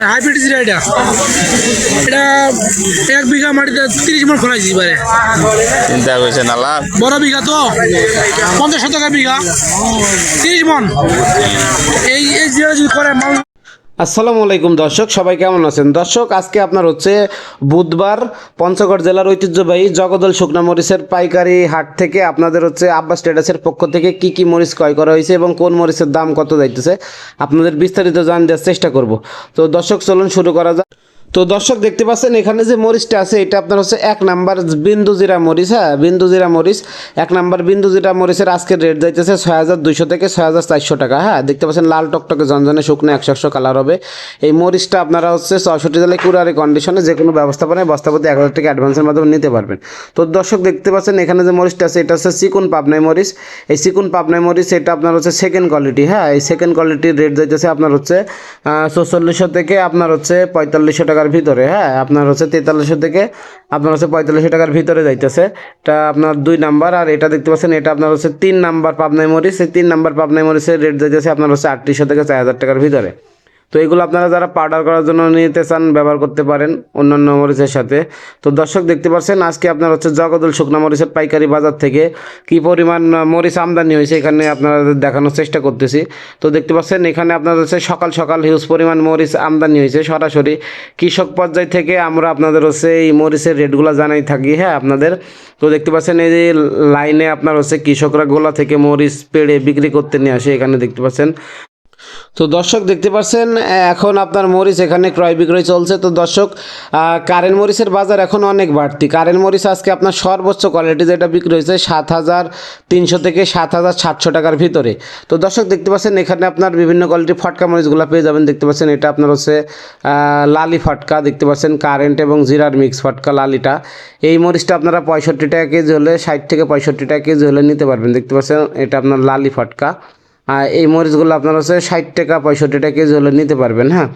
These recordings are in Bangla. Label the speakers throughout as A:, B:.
A: হাইব্রিড জিরা এটা এটা এক বিঘা মাটিতে তিরিশ মন খোলা যেতে পারে
B: চিন্তা করছে নালা
A: বড় বিঘা তো পঞ্চাশ শতকা বিঘা তিরিশ মন। এই এই জিরা যদি করে
C: আসসালামু আলাইকুম দর্শক, সবাই কেমন আছেন? দর্শক, আজকে আপনার হচ্ছে বুধবার, পঞ্চগড় জেলার ঐতিহ্যবাহী জগদল শুকনা মরিচের পাইকারি হাট থেকে আপনাদের হচ্ছে আব্বাস স্ট্যাটাসের পক্ষ থেকে কি কি মরিচ ক্রয় করা হয়েছে এবং কোন মরিচের দাম কত যাইতেছে, আপনাদের বিস্তারিত জান দেওয়ার চেষ্টা করব। তো দর্শক, চলুন শুরু করা যাক। তো দর্শক দেখতে পাচ্ছেন, এখানে যে মরিচটা আছে, এটা আপনার হচ্ছে এক নাম্বার বিন্দু জিরা মরিচ হ্যাঁ বিন্দু জিরা মরিচ, এক নাম্বার বিন্দু জিরা মরিচের আজকের রেট যাইতেছে ছয় হাজার দুইশো থেকে ছয় হাজার চারশো টাকা হ্যাঁ দেখতে পাচ্ছেন লাল টকটকে জনজনে শুকনো একশো একশো কালার হবে। এই মরিচটা আপনারা হচ্ছে চৌষট্টি জেলায় কুরারি কন্ডিশনে যে কোনো ব্যবস্থাপনায় বস্তাপতি এক হাজার টাকা অ্যাডভান্সের মাধ্যমে নিতে পারবেন। তো দর্শক দেখতে পাচ্ছেন, এখানে যে মরিচটা আছে, এটা হচ্ছে চিকুন পাবনাই মরিচ। এই চিকুন পাবনাই মরিচ, এটা আপনার হচ্ছে সেকেন্ড কোয়ালিটি হ্যাঁ এই সেকেন্ড কোয়ালিটির রেট যাইতেছে আপনার হচ্ছে চৌচল্লিশশো থেকে আপনার হচ্ছে পঁয়তাল্লিশশো টাকার ভিতরে হ্যাঁ? আপনার হচ্ছে তেতাল্লিশশো থেকে আপনার হচ্ছে পঁয়তাল্লিশশো টাকার ভিতরে যাইতেছে। এটা আপনার দুই নাম্বার, আর এটা দেখতে পাচ্ছেন, এটা আপনার হচ্ছে তিন নাম্বার পাবনাই মরিচ। এই তিন নাম্বার পাবনাই মরিচের রেট যাইতেছে আপনার হচ্ছে আটত্রিশশো থেকে চার হাজার টাকার ভিতরে। তো এগুলো আপনারা যারা পাউডার করার জন্য নিতে চান, ব্যবহার করতে পারেন অন্যান্য মরিচের সাথে। তো দর্শক দেখতে পাচ্ছেন, আজকে আপনার হচ্ছে জগদল শুকনা মরিচের পাইকারি বাজার থেকে কি পরিমাণ মরিচ আমদানি হয়েছে এখানে আপনারা দেখানোর চেষ্টা করতেছি। তো দেখতে পাচ্ছেন, এখানে আপনার হচ্ছে সকাল সকাল হিউজ পরিমাণ মরিচ আমদানি হয়েছে সরাসরি। কৃষক পর্যায় থেকে আমরা আপনাদের হচ্ছে এই মরিচের রেটগুলো জানাই থাকি হ্যাঁ আপনাদের। তো দেখতে পাচ্ছেন, এই যে লাইনে আপনার হচ্ছে কৃষকরা গোলা থেকে মরিচ পেড়ে বিক্রি করতে নিয়ে আসে এখানে দেখতে পাচ্ছেন। তো দর্শক দেখতে পাচ্ছেন, এখন আপনার মরিচ এখানে ক্রয় বিক্রয় চলছে। তো দর্শক কারেন্ট মরিচের বাজার এখন অনেক বাড়তি। কারেন্ট মরিচ আজকে আপনার সর্বোচ্চ কোয়ালিটি যেটা বিক্রি হয়েছে সাত হাজার তিনশো থেকে সাত হাজার সাতশো টাকার ভিতরে। তো দর্শক দেখতে পাচ্ছেন, এখানে আপনার বিভিন্ন কোয়ালিটির ফটকা মরিচগুলো পেয়ে যাবেন। দেখতে পাচ্ছেন, এটা আপনার হচ্ছে লালি ফটকা। দেখতে পাচ্ছেন, কারেন্ট এবং জিরার মিক্স ফটকা লালিটা। এই মরিচটা আপনারা পঁয়ষট্টি টাকা কেজি হলে ষাট থেকে পঁয়ষট্টি টাকা কেজি হলে নিতে পারবেন। দেখতে পাচ্ছেন, এটা আপনার লালি ফটকা। এই মরিচগুলো আপনার হচ্ছে ষাট টাকা, পঁয়ষট্টি টাকা কেজি হলে নিতে পারবেন হ্যাঁ?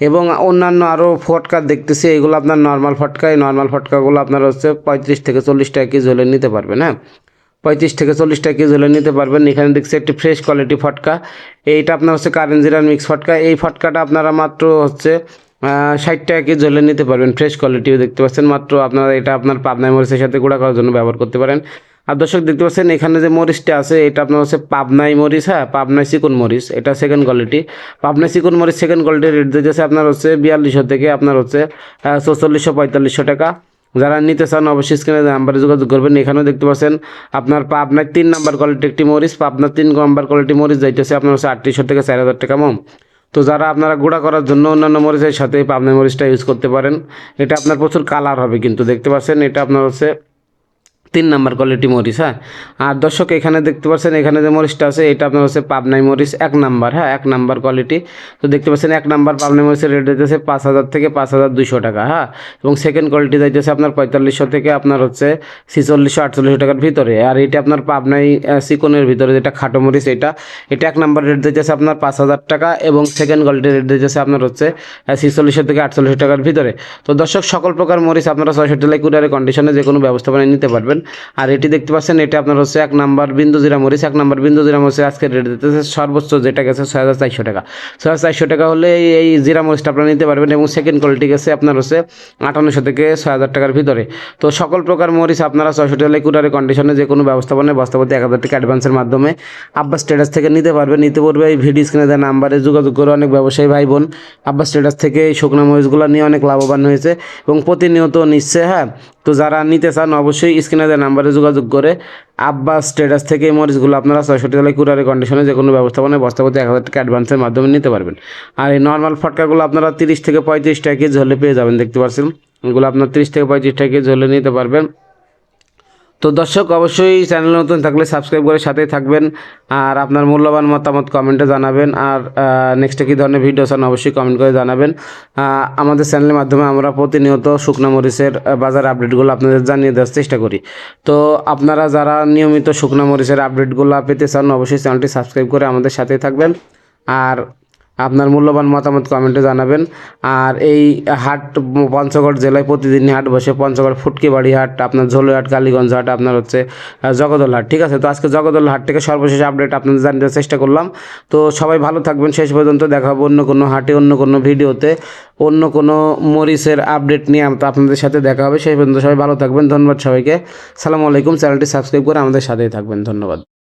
C: এবং অন্যান্য আরও ফটকা দেখতেছি, এইগুলো আপনার নর্মাল ফটকা এই নর্মাল ফটকাগুলো আপনার হচ্ছে পঁয়ত্রিশ থেকে চল্লিশ টাকা কেজি হলে নিতে পারবেন হ্যাঁ? পঁয়ত্রিশ থেকে চল্লিশ টাকা কেজি হলে নিতে পারবেন। এখানে দেখছি একটি ফ্রেশ কোয়ালিটি ফটকা। এইটা আপনার হচ্ছে কারেন্ট জিরার মিক্স ফটকা। এই ফটকাটা আপনারা মাত্র হচ্ছে ষাট টাকা কেজি হলে নিতে পারবেন ফ্রেশ কোয়ালিটিও দেখতে পাচ্ছেন। মাত্র আপনারা এটা আপনার পাবনাই মরিচের সাথে গুঁড়া করার জন্য ব্যবহার করতে পারেন। আর দর্শক দেখতে পাচ্ছেন, এখানে যে মরিচটা আছে, এটা আপনার হচ্ছে পাবনাই মরিচ হ্যাঁ? পাবনাই চিকন মরিচ, এটা সেকেন্ড কোয়ালিটি পাবনাই চিকন মরিচ সেকেন্ড কোয়ালিটির রেট দিতেছে আপনার হচ্ছে বিয়াল্লিশশো থেকে আপনার হচ্ছে চৌচল্লিশশো পঁয়তাল্লিশশো টাকা। যারা নিতে চান অবশ্যই স্ক্রিনে নাম্বারে যোগাযোগ করবেন। এখানেও দেখতে পাচ্ছেন, আপনার পাবনার তিন নাম্বার কোয়ালিটি একটি মরিচ পাবনার তিন নাম্বার কোয়ালিটি মরিচ যাইতেছে আপনার হচ্ছে আটত্রিশশো থেকে চার হাজার টাকা মম। তো যারা আপনারা গুঁড়া করার জন্য অন্যান্য মরিচের সাথে পাবনা মরিচটা ইউজ করতে পারেন, এটা আপনার প্রচুর কালার হবে কিন্তু, দেখতে পাচ্ছেন? এটা আপনার হচ্ছে তিন নাম্বার কোয়ালিটি মরিচ হ্যাঁ? আর দর্শক এখানে দেখতে পাচ্ছেন এখানে যে মরিচটা আছে এটা আপনার হচ্ছে পাবনাই মরিচ এক নাম্বার হ্যাঁ? এক নাম্বার কোয়ালিটি তো দেখতে পাচ্ছেন এক নাম্বার পাবনাই মরিচের রেট দিতেছে পাঁচ হাজার থেকে পাঁচ হাজার দুশো টাকা হ্যাঁ? এবং সেকেন্ড কোয়ালিটি যাইতেছে আপনার পঁয়তাল্লিশশো থেকে আপনার হচ্ছে ছিচল্লিশশো আটচল্লিশশো টাকার ভিতরে। আর এটা আপনার পাবনাই আহ, চিকনের ভিতরে যেটা খাটো মরিচ এটা এটা এক নাম্বার রেট দিতেছে আপনার পাঁচ হাজার টাকা এবং সেকেন্ড কোয়ালিটির রেট দিতেছে আপনার হচ্ছে ছিচল্লিশশো থেকে আটচল্লিশশো টাকার ভিতরে। তো দর্শক সকল প্রকার মরিচ আপনারা ছয়ষট্টি লাই কুরিয়ারের কন্ডিশনে যে কোনো ব্যবস্থাপনায় নিতে পারবেন। আর এটি দেখতে পাচ্ছেন, এটা আপনার হচ্ছে এক নাম্বার বিন্দু জিরা মরিচ, এক নাম্বার বিন্দু জিরা মরিচ আজকে রেট দিতেছে সর্বোচ্চ যেটা গেছে ছয় হাজার চারশো টাকা। ছয় হাজার চারশো টাকা হলে এই- জিরা মরিচটা আপনারা নিতে পারবেন এবং সেকেন্ড কোয়ালিটি গেছে আপনার হচ্ছে আটান্নশো থেকে ছয় হাজার টাকার ভিতরে। তো সকল প্রকার মরিচ আপনারা ছয়ষট্টি লাই কুরিয়ারের কন্ডিশনে যে কোনো ব্যবস্থাপনায় বস্তাপতি এক হাজার টাকা অ্যাডভান্সের মাধ্যমে আব্বাস স্টেটাস থেকে নিতে পারবেন। নিতে পারবে এই ভিডিও স্ক্রিনে দেওয়া নাম্বারে যোগাযোগ করে অনেক ব্যবসায়ী ভাই বোন, আব্বাস স্টেটাস থেকে এই শুকনো মরিচগুলো নিয়ে অনেক লাভবান হয়েছে এবং প্রতিনিয়ত নিচ্ছে হ্যাঁ? তো যারা নিতে চান অবশ্যই স্ক্রিনে নাম্বারে যোগাযোগ করে আব্বাস স্টেটাস থেকে এই মরিচগুলো আপনারা ছয়ষট্টি তালে কুরারি কন্ডিশনে যে কোনো ব্যবস্থাপনায় বস্তাপতি এক হাজার টাকা অ্যাডভান্সের মাধ্যমে নিতে পারবেন। আর এই নর্মাল ফটকাগুলো আপনারা তিরিশ থেকে পঁয়ত্রিশ টাকা কেজি হলে পেয়ে যাবেন, দেখতে পাচ্ছেন? এগুলো আপনার তিরিশ থেকে পঁয়ত্রিশ টাকা কেজি হলে নিতে পারবেন। তো দর্শক, অবশ্যই চ্যানেল নতুন থাকলে সাবস্ক্রাইব করে সাথেই থাকবেন। আর আপনার মূল্যবান মতামত কমেন্টে জানাবেন। আর নেক্সটে কী ধরনের ভিডিও চান অবশ্যই কমেন্ট করে জানাবেন। আমাদের চ্যানেলের মাধ্যমে আমরা প্রতিনিয়ত শুকনা মরিচের বাজার আপডেটগুলো আপনাদের জানিয়ে দেওয়ার চেষ্টা করি। তো আপনারা যারা নিয়মিত শুকনা মরিচের আপডেটগুলো পেতে চান, অবশ্যই চ্যানেলটি সাবস্ক্রাইব করে আমাদের সাথেই থাকবেন। আর আপনার মূল্যবান মতামত কমেন্টে জানাবেন। আর এই হাট পঞ্চগড় জেলায় প্রতিদিন হাট বসে। পঞ্চগড় ফুটকিবাড়ি হাট, আপনার ঝোলহাট কালীগঞ্জ হাট, আপনার হচ্ছে জগদল হাট। ঠিক আছে? তো আজকে জগদল হাট থেকে সর্বশেষ আপডেট আপনাদের জানার চেষ্টা করলাম। তো সবাই ভালো থাকবেন। শেষ পর্যন্ত দেখা হবে অন্য কোনো হাটে, অন্য কোনো ভিডিওতে, অন্য কোনো মরিচের আপডেট নিয়ে তো আপনাদের সাথে দেখা হবে। শেষ পর্যন্ত সবাই ভালো থাকবেন। ধন্যবাদ সবাইকে। সালামু আলাইকুম। চ্যানেলটি সাবস্ক্রাইব করে আমাদের সাথেই থাকবেন। ধন্যবাদ।